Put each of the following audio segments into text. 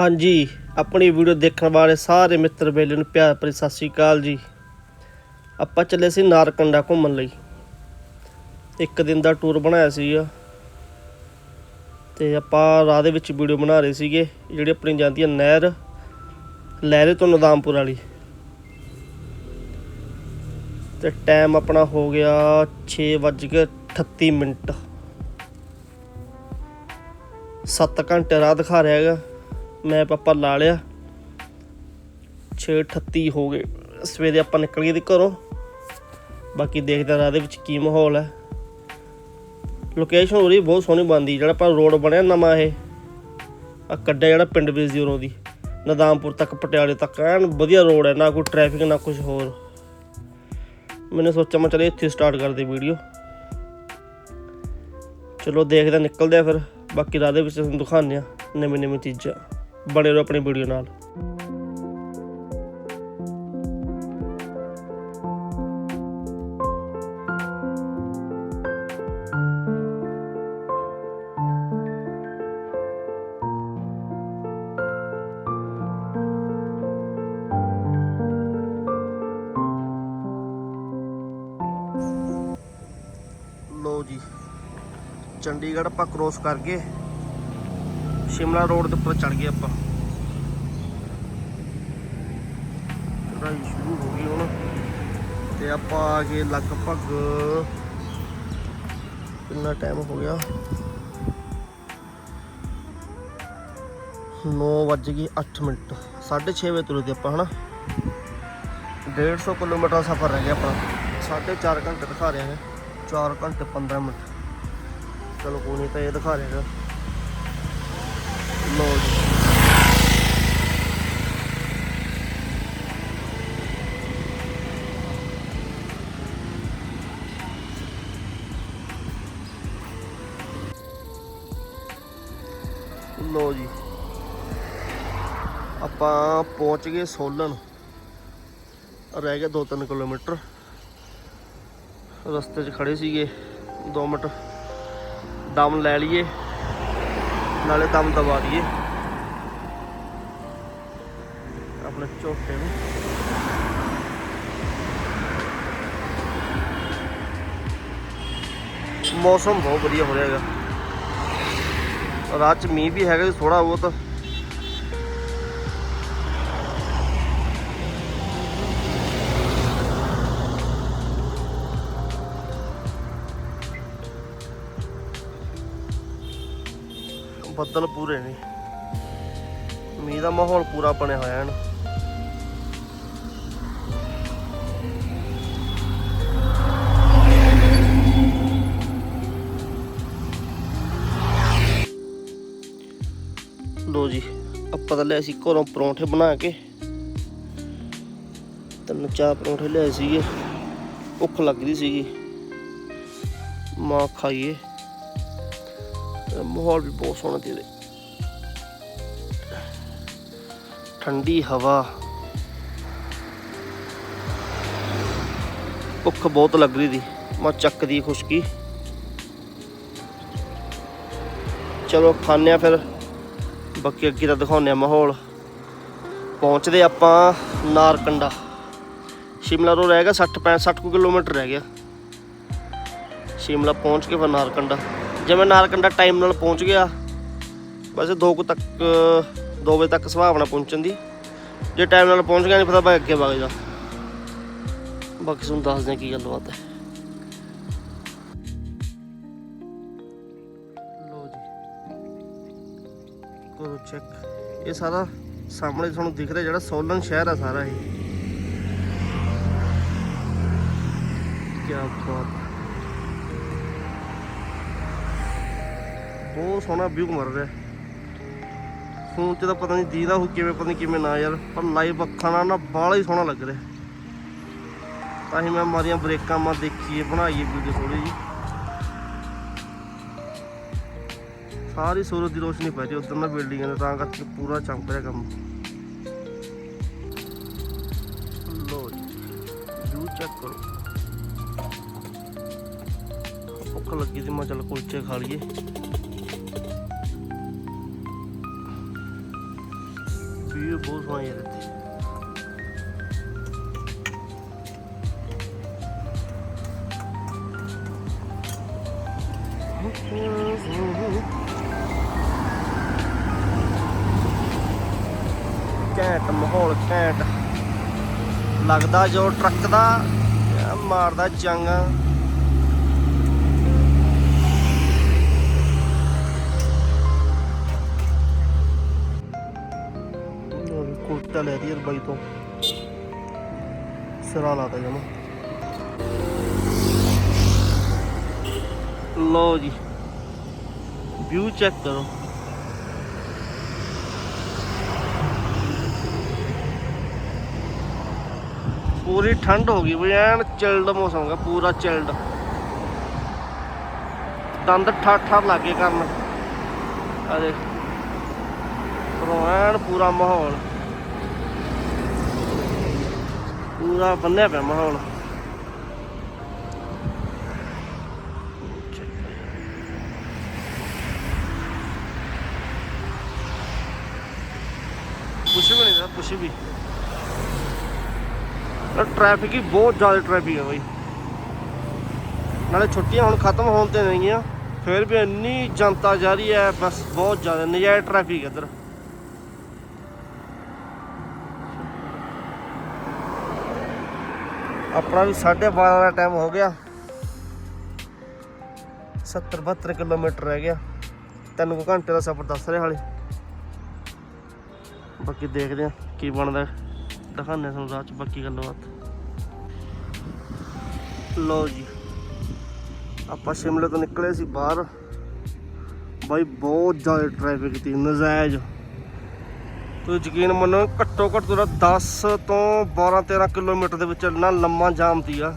ਹਾਂਜੀ, ਆਪਣੀ ਵੀਡੀਓ ਦੇਖਣ ਵਾਲੇ ਸਾਰੇ ਮਿੱਤਰ ਬੇਲੇ ਨੂੰ ਪਿਆਰ ਭਰੀ ਸਤਿ ਸ਼੍ਰੀ ਅਕਾਲ ਜੀ। ਆਪਾਂ ਚੱਲੇ ਸੀ ਨਾਰਕੰਡਾ ਘੁੰਮਣ ਲਈ। ਇੱਕ ਦਿਨ ਦਾ ਟੂਰ ਬਣਾਇਆ ਸੀਗਾ। ਤੇ ਆਪਾਂ ਰਾਹ ਦੇ ਵਿੱਚ ਵੀਡੀਓ ਬਣਾ ਰਹੇ ਸੀਗੇ, ਜਿਹੜੀ ਆਪਣੀ ਜਾਂਦੀ ਹੈ ਨਹਿਰ, ਲਹਿਰੇ ਤੋਂ ਨਦਾਮਪੁਰ ਵਾਲੀ। ਤੇ ਟਾਈਮ ਆਪਣਾ ਹੋ ਗਿਆ 6:38 ਮਿੰਟ। 7 ਘੰਟੇ ਰਾਹ ਦਿਖਾ ਰਿਹਾ ਹੈਗਾ। ਮੈਂ ਪਾਪਾ ਲਾ ਲਿਆ। 6:38 ਹੋ ਗਏ। ਸਵੇਰੇ ਆਪਾਂ ਨਿਕਲ ਗਏ ਦੀ ਘਰੋਂ। ਬਾਕੀ ਦੇਖਦੇ ਹਾਂ ਰਾਹ ਦੇ ਵਿੱਚ ਕੀ ਮਾਹੌਲ ਹੈ। ਲੋਕੇਸ਼ਨ ਹੋ ਰਹੀ ਬਹੁਤ ਸੋਹਣੀ ਬਣਦੀ ਜਿਹੜਾ ਆਪਾਂ ਰੋਡ ਬਣਿਆ ਨਵਾਂ ਇਹ। ਆ ਕੱਢਿਆ ਜਿਹੜਾ ਪਿੰਡ ਵਿੱਚ ਉਰੋਂ ਦੀ। ਨਦਾਮਪੁਰ ਤੱਕ ਪਟਿਆਲੇ ਤੱਕ ਐਨ ਵਧੀਆ ਰੋਡ ਹੈ ਨਾ ਕੋਈ ਟ੍ਰੈਫਿਕ ਨਾ ਕੁਝ ਹੋਰ। ਮੈंने ਸੋਚਿਆ ਮੈਂ ਚਲੇ ਇੱਥੇ ਸਟਾਰਟ ਕਰਦੇ ਵੀਡੀਓ ਚਲੋ ਦੇਖਦੇ ਹਾਂ, ਨਿਕਲਦੇ ਆ ਫਿਰ। ਬਾਕੀ ਰਾਹ ਦੇ ਵਿੱਚ ਤੁਹਾਨੂੰ ਦਿਖਾਉਂਦੇ ਆ ਨਵੀਂ ਨਵੀਂ ਚੀਜ਼ਾਂ। ਬਣੇ ਰਹੋ ਆਪਣੀ ਵੀਡੀਓ ਨਾਲ। ਲੋ ਜੀ ਚੰਡੀਗੜ੍ਹ ਆਪਾਂ ਕ੍ਰੋਸ ਕਰ ਗਏ। ਸ਼ਿਮਲਾ ਰੋਡ ਦੇ ਉੱਪਰ ਚੜ ਗਏ ਆਪਾਂ। ਚੜਾਈ ਸ਼ੁਰੂ ਹੋ ਗਈ ਹੁਣ। ਤੇ ਆਪਾਂ ਆ ਗਏ ਲਗਭਗ ਕਿੰਨਾ ਟਾਈਮ ਹੋ ਗਿਆ? 9 ਵੱਜ ਗਏ 8 ਮਿੰਟ। 6:30 ਵਜੇ ਤੁਰੇ ਤੇ ਆਪਾਂ, ਹਨਾ? 150 ਕਿਲੋਮੀਟਰ ਦਾ ਸਫ਼ਰ ਰਹਿ ਗਿਆ ਆਪਣਾ। 4.5 ਘੰਟੇ ਦਿਖਾ ਰਿਹਾ ਹੈ 4 ਘੰਟੇ 15 ਮਿੰਟ। ਚਲੋ ਕੋਈ ਨਹੀਂ ਤਾਂ ਇਹ ਦਿਖਾ ਰਿਹਾ ਆਪਾਂ ਪਹੁੰਚ ਗਏ ਸੋਲਨ। ਰਹਿ ਗਿਆ 2-3 ਕਿਲੋਮੀਟਰ। ਰਸਤੇ 'ਚ ਖੜੇ ਸੀਗੇ 2 ਮਿੰਟ ਦਮ ਲੈ ਲਈਏ, ਨਾਲੇ ਦਮ ਦਬਾ ਦਈਏ। ਆਪਣੇ ਝੋਟੇ ਨੂੰ। ਮੌਸਮ ਬਹੁਤ ਵਧੀਆ ਹੋ ਰਿਹਾ ਹੈਗਾ। ਰਾਤ ਚ ਮੀਂਹ ਵੀ ਹੈਗਾ ਥੋੜਾ ਬਹੁਤ। ਬੱਦਲ ਪੂਰੇ ਨੇ। ਮੀਂਹ ਦਾ ਮਾਹੌਲ ਪੂਰਾ ਬਣਿਆ ਹੋਇਆ ਹੈ ਲੋ ਜੀ, ਆਪਾਂ ਤਾਂ ਲਿਆ ਸੀ ਘਰੋਂ ਪਰੌਂਠੇ ਬਣਾ ਕੇ। ਤਿੰਨ ਚਾਰ ਪਰੌਂਠੇ ਲਿਆਏ ਸੀਗੇ। ਭੁੱਖ ਲੱਗ ਰਹੀ ਸੀਗੀ। ਮਾਂ ਖਾਈਏ। ਮਾਹੌਲ ਵੀ ਬਹੁਤ ਸੋਹਣਾ ਤੇ ਠੰਡੀ ਹਵਾ। ਭੁੱਖ ਬਹੁਤ ਲੱਗ ਰਹੀ ਦੀ ਮੈਂ ਚੱਕਦੀ ਖੁਸ਼ਕੀ। ਚਲੋ ਖਾਣੇ ਆ ਫਿਰ। ਬਾਕੀ ਅੱਗੇ ਤਾਂ ਦਿਖਾਉਂਦੇ ਆ ਮਾਹੌਲ। ਪਹੁੰਚਦੇ ਆਪਾਂ ਨਾਰਕੰਡਾ। ਸ਼ਿਮਲਾ ਤੋਂ ਰਹਿ ਗਿਆ 60 65 60 ਕਿਲੋਮੀਟਰ ਰਹਿ ਗਿਆ। ਸ਼ਿਮਲਾ ਪਹੁੰਚ ਕੇ ਫਿਰ ਨਾਰਕੰਡਾ। ਜਿਵੇਂ ਨਾਰਕੰਡਾ ਟਾਈਮ ਨਾਲ ਪਹੁੰਚ ਗਿਆ, ਵੈਸੇ 2 ਕੁ ਤੱਕ 2 ਵਜੇ ਤੱਕ ਸੁਭਾਵਨਾ ਪਹੁੰਚਣ ਦੀ। ਜੇ ਟਾਈਮ ਨਾਲ ਪਹੁੰਚ ਗਿਆ ਨਹੀਂ ਪਤਾ ਬਾਈ ਅੱਗੇ ਵਗ ਜਾ। ਬਾਕੀ ਤੁਹਾਨੂੰ ਦੱਸਦੇ ਹਾਂ ਕੀ ਗੱਲਬਾਤ ਹੈ। ਲੋ ਜੀ। ਕਰੋ ਚੈੱਕ ਇਹ ਸਾਰਾ ਸਾਹਮਣੇ ਤੁਹਾਨੂੰ ਦਿਖ ਰਿਹਾ ਜਿਹੜਾ ਸੋਲਨ ਸ਼ਹਿਰ ਆ ਸਾਰਾ ਇਹ। ਕੀ ਬਾਤ ਬਹੁਤ ਸੋਹਣਾ ਵਿਊ ਮਰ ਰਿਹਾ। ਫੋਨ 'ਚ ਤਾਂ ਪਤਾ ਨਹੀਂ ਦੀਦਾ ਹੋ ਕਿਵੇਂ, ਪਤਾ ਨਹੀਂ ਕਿਵੇਂ ਨਾ ਯਾਰ, ਪਰ ਲਾਈਵ ਅੱਖਾਂ ਨਾਲ ਨਾ ਬਾਹਲਾ ਹੀ ਸੋਹਣਾ ਲੱਗ ਰਿਹਾ। ਤਾਂ ਹੀ ਮੈਂ ਮਾਰੀਆਂ ਬ੍ਰੇਕਾਂ, ਮਾ ਦੇਖੀਏ, ਬਣਾਈਏ ਵੀਡੀਓ ਥੋੜੀ ਜੀ ਸਾਰੀ ਸੂਰਜ ਦੀ ਰੋਸ਼ਨੀ ਪੈ ਰਹੀ ਉਧਰ ਨਾ ਬਿਲਡਿੰਗਾਂ ਦੇ ਤਾਂ ਕਰਕੇ ਪੂਰਾ ਚਮਕ ਰਿਹਾ ਕੰਮ। ਲੋ ਜੂ ਚੈੱਕ ਕਰੋ। ਭੁੱਖ ਲੱਗੀ ਸੀ, ਮੈਂ ਚੱਲ ਕੁਲਚੇ ਖਾ ਲਈਏ। ਲੱਗਦਾ ਜੋ ਟਰੱਕ ਦਾ ਮਾਰਦਾ ਜੰਗ। ਕੁਲਟਾ ਲੈ ਦੀ ਯਾਰ ਬਾਈ ਤੋਂ। ਸਿਰਾ ਲਾਤਾ ਜਮਾ ਲੋ ਜੀ। ਵਿਊ ਚੈੱਕ ਕਰੋ। ਪੂਰੀ ਠੰਡ ਹੋ ਗਈ ਵੀ ਐਨ ਚਿਲਡ ਮੌਸਮ ਹੈਗਾ, ਪੂਰਾ ਚਿਲਡ ਦੰਦ ਠਾਠ ਠਾਠ ਲੱਗੇ ਕਰਨ। ਆ ਦੇਖ। ਉੱਪਰੋਂ ਪੂਰਾ ਮਾਹੌਲ। ਪੂਰਾ ਬੰਨਿਆ ਪਿਆ ਮਾਹੌਲ। ਕੁਛ ਵੀ ਨਹੀਂ ਦਾ ਕੁਛ ਵੀ। ਟ੍ਰੈਫਿਕ ਹੀ ਬਹੁਤ ਜ਼ਿਆਦਾ ਟ੍ਰੈਫਿਕ ਹੈ ਬਾਈ। ਨਾਲੇ ਛੁੱਟੀਆਂ ਹੁਣ ਖਤਮ ਹੋਣ ਤੇ ਨਹੀਂਆਂ ਫਿਰ ਵੀ ਇੰਨੀ ਜਨਤਾ ਜਾ ਰਹੀ ਹੈ, ਬਸ ਬਹੁਤ ਜ਼ਿਆਦਾ ਨਜਾਇਜ਼ ਟ੍ਰੈਫਿਕ ਇੱਧਰ। ਆਪਣਾ ਵੀ 12:30 ਦਾ ਟਾਈਮ ਹੋ ਗਿਆ। 70 72 ਕਿਲੋਮੀਟਰ ਰਹਿ ਗਿਆ। ਤਿੰਨ ਕੁ ਘੰਟੇ ਦਾ ਸਫ਼ਰ ਦੱਸ ਰਿਹਾ ਹਾਲੇ। ਬਾਕੀ ਦੇਖਦੇ ਆ ਕੀ ਬਣਦਾ। ਦਿਖਾਉਂਦੇ ਆ ਤੁਹਾਨੂੰ ਰਾਹ ਚ ਬਾਕੀ ਗੱਲਬਾਤ। ਲੋ ਜੀ, ਆਪਾਂ ਸ਼ਿਮਲੇ ਤੋਂ ਨਿਕਲੇ ਸੀ ਬਾਹਰ। ਬਾਈ, ਬਹੁਤ ਜ਼ਿਆਦਾ ਟ੍ਰੈਫਿਕ ਸੀ, ਨਜ਼ਾਇਜ਼। ਤੁਸੀਂ ਯਕੀਨ ਮੰਨੋ, ਘੱਟੋ ਘੱਟ ਤੁਰਾ 10 ਤੋਂ 12 13 ਕਿਲੋਮੀਟਰ ਦੇ ਵਿੱਚ ਇੰਨਾ ਲੰਮਾ ਜਾਮ ਸੀਗਾ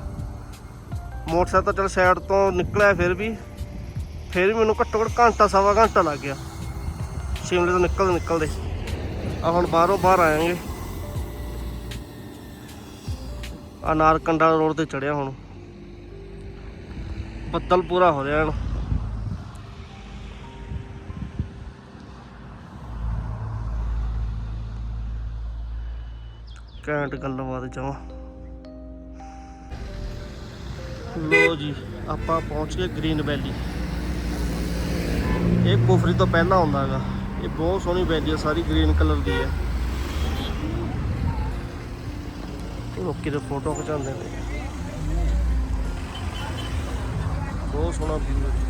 ਮੋਟਰਸਾਈਕਲ ਤਾਂ ਚਲ ਸਾਈਡ ਤੋਂ ਨਿਕਲਿਆ ਫਿਰ ਵੀ ਫਿਰ ਵੀ ਮੈਨੂੰ ਘੱਟੋ ਘੱਟ ਘੰਟਾ, ਸਵਾ ਘੰਟਾ ਲੱਗ ਗਿਆ। ਸ਼ਿਮਲੇ ਤੋਂ ਨਿਕਲਦੇ ਨਿਕਲਦੇ ਆ ਹੁਣ ਬਾਹਰੋਂ ਬਾਹਰ ਆਏਗੇ ਅਨਾਰਕੰਡਾ ਰੋਡ ਤੇ ਚੜਿਆ ਹੁਣ। ਬੱਦਲ ਪੂਰਾ ਹੋ ਰਿਹਾ ਹੁਣ। ਘੈਂਟ ਗੱਲਬਾਤ ਜਮਾ। ਲੋ ਜੀ, ਆਪਾਂ ਪਹੁੰਚ ਗਏ ਗ੍ਰੀਨ ਵੈਲੀ। ਇਹ ਕੋਫਰੀ ਤੋਂ ਪਹਿਲਾਂ ਆਉਂਦਾ ਹੈਗਾ। ਇਹ ਬਹੁਤ ਸੋਹਣੀ ਵੈਲੀ ਹੈ ਸਾਰੀ ਗ੍ਰੀਨ ਕਲਰ ਦੀ ਹੈ ਲੋਕੀ ਦੇ ਫੋਟੋ ਖਿਚਾਉਂਦੇ ਨੇ। ਬਹੁਤ ਸੋਹਣਾ ਵਿਊ ਹੈ।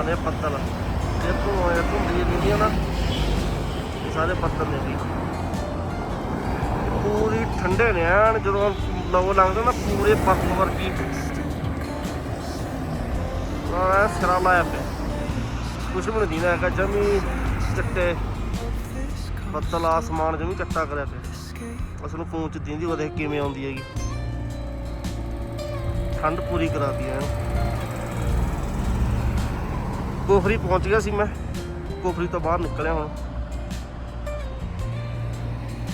ਆ ਰਹੇ ਪੱਤਲ। ਇਹ ਤੋਂ ਇਹ ਤੋਂ ਦੀ ਨੀਂਦੀਆਂ ਨਾ। ਇਹ ਸਾਰੇ ਪੱਤਲ ਨੇ ਜੀ। ਪੂਰੀ ਠੰਡੇ ਨੇ ਐਨ, ਜਦੋਂ ਲੋ ਲੰਘਦਾ ਨਾ ਪੂਰੇ ਬਰਫ ਵਰਗੀ। ਆ ਸਿਰਾ ਲਾਇਆ ਪਿਆ। ਕੁਛ ਵੀ ਨਹੀਂ ਦੀਨਾ ਹੈਗਾ, ਜਮੀ ਬੱਦਲ ਆਸਮਾਨ ਜਮੀ ਚੱਟਾ ਕਰਿਆ ਪਿਆ। ਉਸ ਨੂੰ ਫੋਨ ਚ ਦਿੰਦੀ, ਉਹ ਕਿਵੇਂ ਆਉਂਦੀ ਹੈਗੀ। ਠੰਡ ਪੂਰੀ ਕਰਾਤੀ ਐ ਕੋਫਰੀ ਪਹੁੰਚ ਗਿਆ ਸੀ ਮੈਂ। ਕੋਫਰੀ ਤੋਂ ਬਾਹਰ ਨਿਕਲਿਆ ਹੁਣ।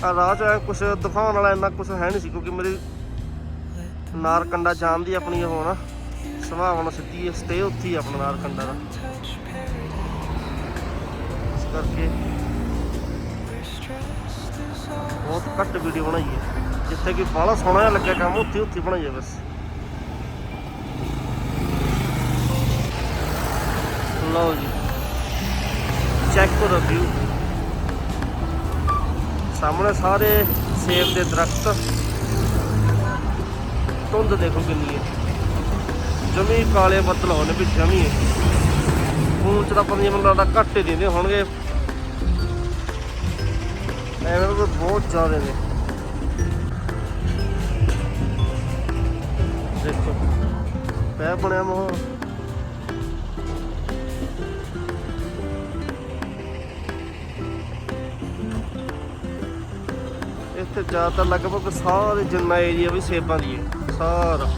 ਆ ਰਾਹ ਚ ਐਂ ਕੁਛ ਦਿਖਾਉਣ ਵਾਲਾ ਇੰਨਾ ਕੁਛ ਹੈ ਨਹੀਂ ਸੀ, ਕਿਉਂਕਿ ਮੇਰੀ ਨਾਰਕੰਡਾ ਜਾਣ ਦੀ ਆਪਣੀ ਉਹ ਨਾ ਸੁਭਾਵਨਾ ਸਿੱਧੀ ਸਟੇ ਉੱਥੇ ਹੀ ਆ ਆਪਣਾ ਨਾਰਕੰਡਾ ਦਾ। ਇਸ ਕਰਕੇ ਬਹੁਤ ਘੱਟ ਵੀਡੀਓ ਬਣਾਈ ਹੈ, ਜਿੱਥੇ ਕਿ ਬਾਹਲਾ ਸੋਹਣਾ ਲੱਗਿਆ ਕੰਮ, ਉੱਥੇ ਉੱਥੇ ਬਣਾਈ ਹੈ ਬਸ। ਲਓ ਜੀ। ਚੈੱਕ ਕਰੋ ਵਿਊ ਸਾਹਮਣੇ ਸਾਰੇ ਸੇਬ ਦੇ ਦਰਖਤ। ਧੁੰਦ ਦੇਖੋ ਕਿੰਨੀ ਹੈ। ਜਮੀ ਕਾਲੇ ਬੱਦਲ ਹੋਣੇ ਵੀ ਜਮੀ ਹੈ। ਫੋਨ ਚ ਤਾਂ ਪਤਾ ਮੈਨੂੰ ਲੱਗਦਾ ਘੱਟ ਹੀ ਦਿੰਦੇ ਹੋਣਗੇ। ਐਵੇਂ ਤਾਂ ਬਹੁਤ ਜ਼ਿਆਦਾ ਨੇ। ਦੇਖੋ, ਪੈ ਬਣਿਆ ਮਾਹੌਲ। ਇੱਥੇ ਜ਼ਿਆਦਾਤਰ ਲਗਭਗ ਸਾਰੇ ਜਿੰਨਾ ਏਰੀਆ ਵੀ ਸੇਬਾਂ ਦੀ ਹੈ ਸਾਰਾ।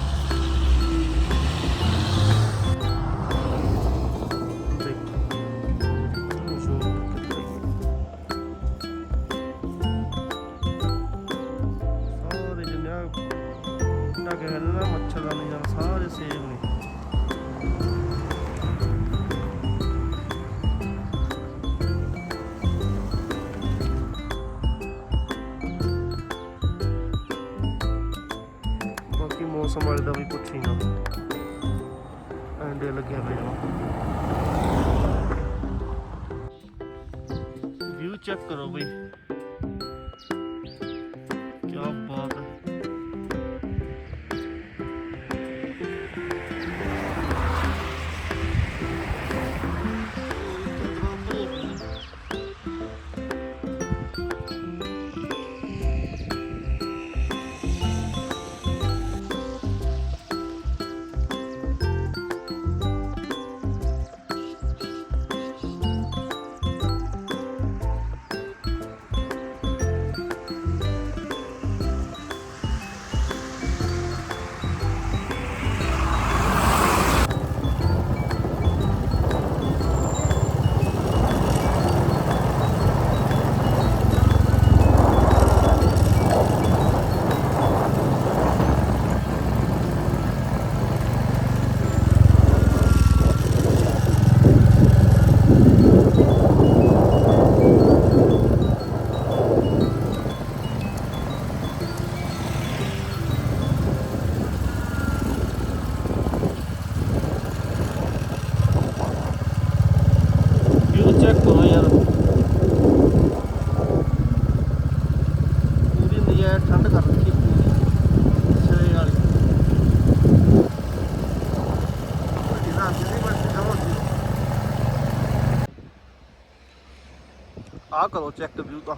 ਆਹ ਕਰੋ ਚੈੱਕ ਵਿਊ ਤਾਂ।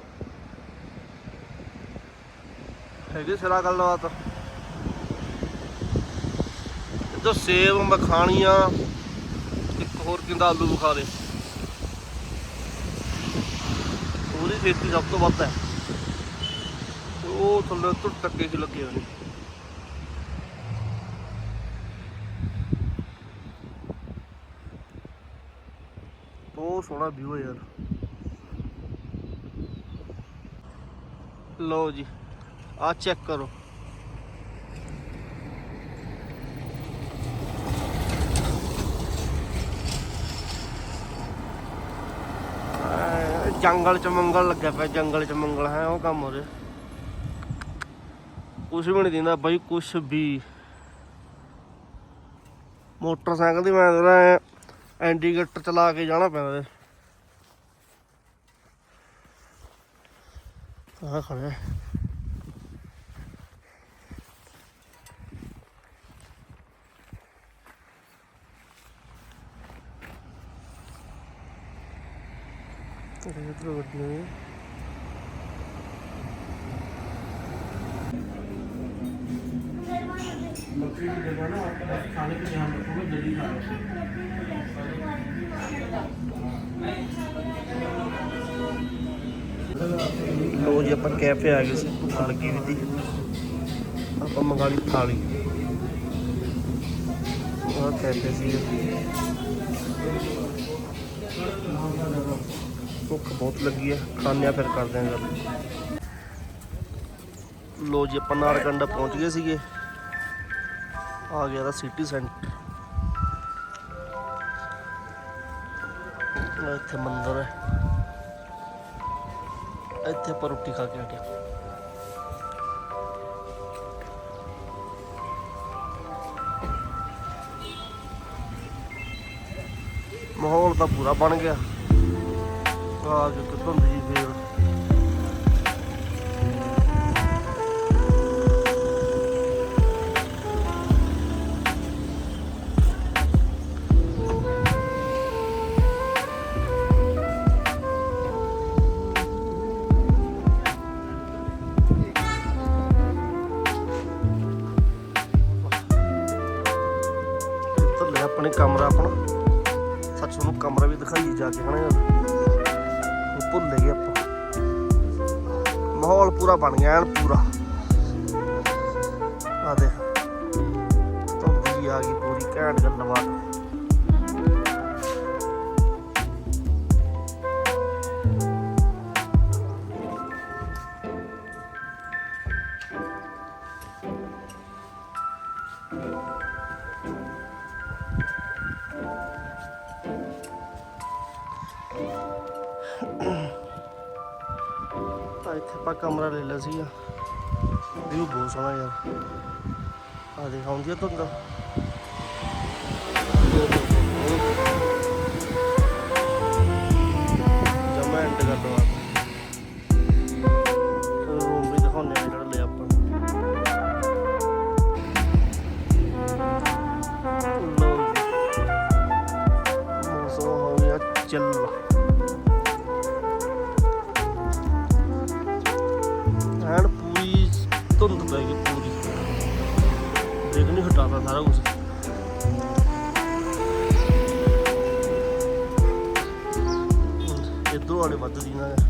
ਹੈਗੇ ਸਿਰਾ ਗੱਲਬਾਤ। ਇੱਧਰ ਸੇਬ ਮਖਾਣੀਆਂ ਇੱਕ ਹੋਰ ਕਿੰਦਾ ਆਲੂ ਬੁਖਾਰੇ ਉਹਦੀ ਖੇਤੀ ਸਭ ਤੋਂ ਵੱਧ ਹੈ। ਉਹ ਥੱਲੇ ਤੋਂ ਟੱਕੇ ਚ ਲੱਗੇ ਹੋਏ ਨੇ। ਬਹੁਤ ਸੋਹਣਾ ਵਿਊ ਹੈ ਯਾਰ। ਲਓ ਜੀ, ਆ ਚੈੱਕ ਕਰੋ। ਜੰਗਲ ਚ ਮੰਗਲ ਲੱਗਿਆ ਪਿਆ, ਜੰਗਲ ਚ ਮੰਗਲ ਹੈ ਉਹ ਕੰਮ ਹੋ ਰਿਹਾ ਕੁਛ ਵੀ ਨਹੀਂ ਦਿੰਦਾ ਬਾਈ, ਕੁਛ ਵੀ। ਮੋਟਰਸਾਈਕਲ ਦੀ ਮੈਂ ਜਰਾ ਇੰਡੀਕੇਟਰ ਚਲਾ ਕੇ ਜਾਣਾ ਪੈਂਦਾ। ਆ ਖੜਿਆ ਰੇਤ ਗੱਡੀਆਂ ਨੇ ਬੱਕਰੀ ਦੀ ਜਗ੍ਹਾ ਨਾ ਖਾਣੇ ਤੇ ਧਿਆਨ ਰੱਖੋਗੇ ਲੋ ਜੀ, ਆਪਾਂ ਕੈਫੇ ਆ ਗਏ ਸੀ, ਭੁੱਖ ਲੱਗੀ ਵੀ ਸੀ। ਆਪਾਂ ਮੰਗਾ ਲਈ। ਥਾਲੀ ਉਹ ਕੈਫੇ ਸੀ। ਭੁੱਖ ਬਹੁਤ ਲੱਗੀ ਹੈ ਖਾਣੇ ਆ ਫਿਰ ਕਰਦੇ ਆਂ ਗੱਲ। ਲੋ ਜੀ, ਆਪਾਂ ਨਾਰਕੰਡਾ ਪਹੁੰਚ ਗਏ ਸੀਗੇ। ਆ ਗਿਆ ਦਾ ਸਿਟੀ ਸੈਂਟਰ ਇੱਥੇ ਮੰਦਿਰ ਹੈ। ਇੱਥੇ ਆਪਾਂ ਰੋਟੀ ਖਾ ਕੇ ਹਟੇ ਮਾਹੌਲ ਤਾਂ ਪੂਰਾ ਬਣ ਗਿਆ। ਆ ਕੇ ਧੁੰਦ ਜੀ ਫੇਰ ਕਮਰਾ ਵੀ ਦਿਖਾਈ ਜਾ ਕੇ, ਹਨਾ? ਭੁੱਲ ਗਏ ਆਪਾਂ। ਮਾਹੌਲ ਪੂਰਾ ਬਣ ਗਿਆ, ਐਨ ਪੂਰਾ। ਆ ਦੇ ਧੁੰਦ ਜੀ ਆ ਗਈ ਪੂਰੀ, ਘੈਂਟ ਗੱਲਬਾਤ। ਸੀਗਾ ਵਿਊ ਬਹੁਤ ਸੋਹਣਾ ਯਾਰ ਆ ਦੇਖ ਆਉਂਦੀ ਆ ਧੁੰਦ ਜਮਾ ਐਂਡ ਕਰ ਦਵਾ ਸਾਰਾ ਕੁਝ ਇਧਰੋਂ ਵਾਲੇ ਵੱਧਦੀ ਨਾ ਬਸ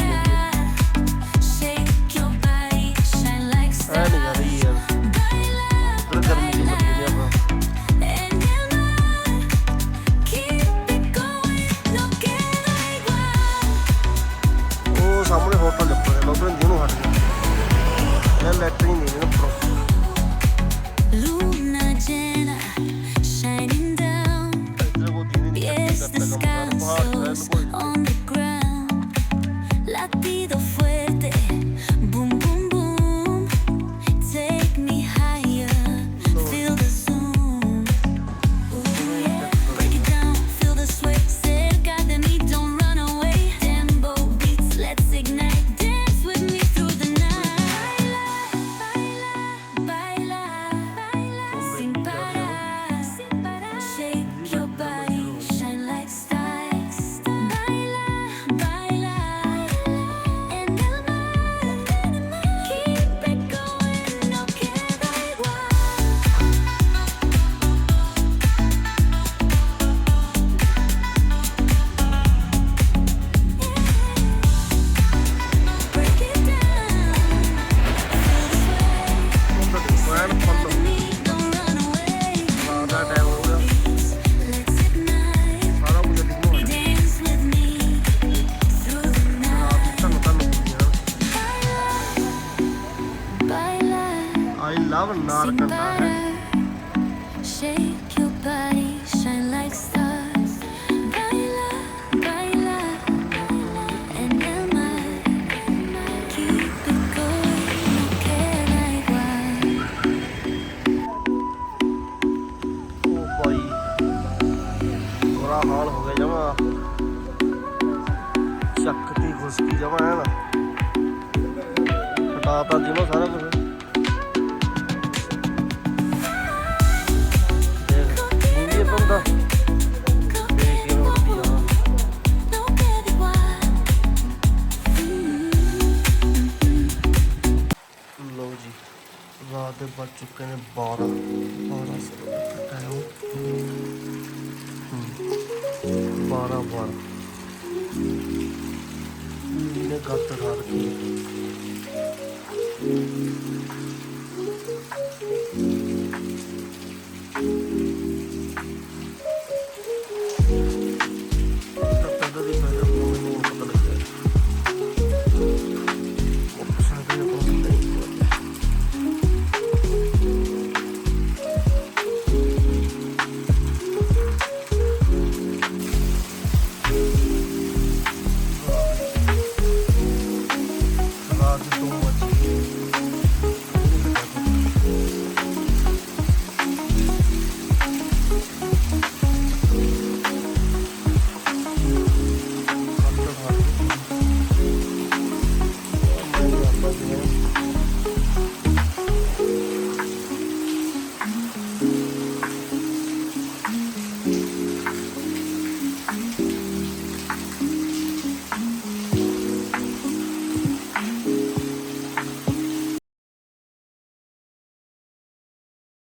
ਹੋਟਲ ਲੱਗਾ ਹੈ ਲੋਕਾਂ ਜਿਹਨੂੰ ਹਟ ਗਿਆ ਲਵ sin ਨਾਰਕੰਡਾ ਹੈ parar. Shake your body, shine like stars. Baila, baila, en el mar. Keep it going, no queda igual. ਉਹ ਭਾਈ ਬੁਰਾ ਹਾਲ ਹੋ ਗਿਆ ਜਮਾ ਚੱਕਦੀ ਖੁਸ਼ਕੀ ਜਮਾ ਹੈ ਨਾ ਹਟਾਤਾ ਜਿਮਾ ਸਾਰਾ ਕੁਝ ਰਾਤ ਦੇ ਵੱਜ ਚੁੱਕੇ ਨੇ 12 12 ਟਾਈਮ 12 12 ਨੇ ਗੱਤ ਖਾ ਰੱਖੀ ਹੈ।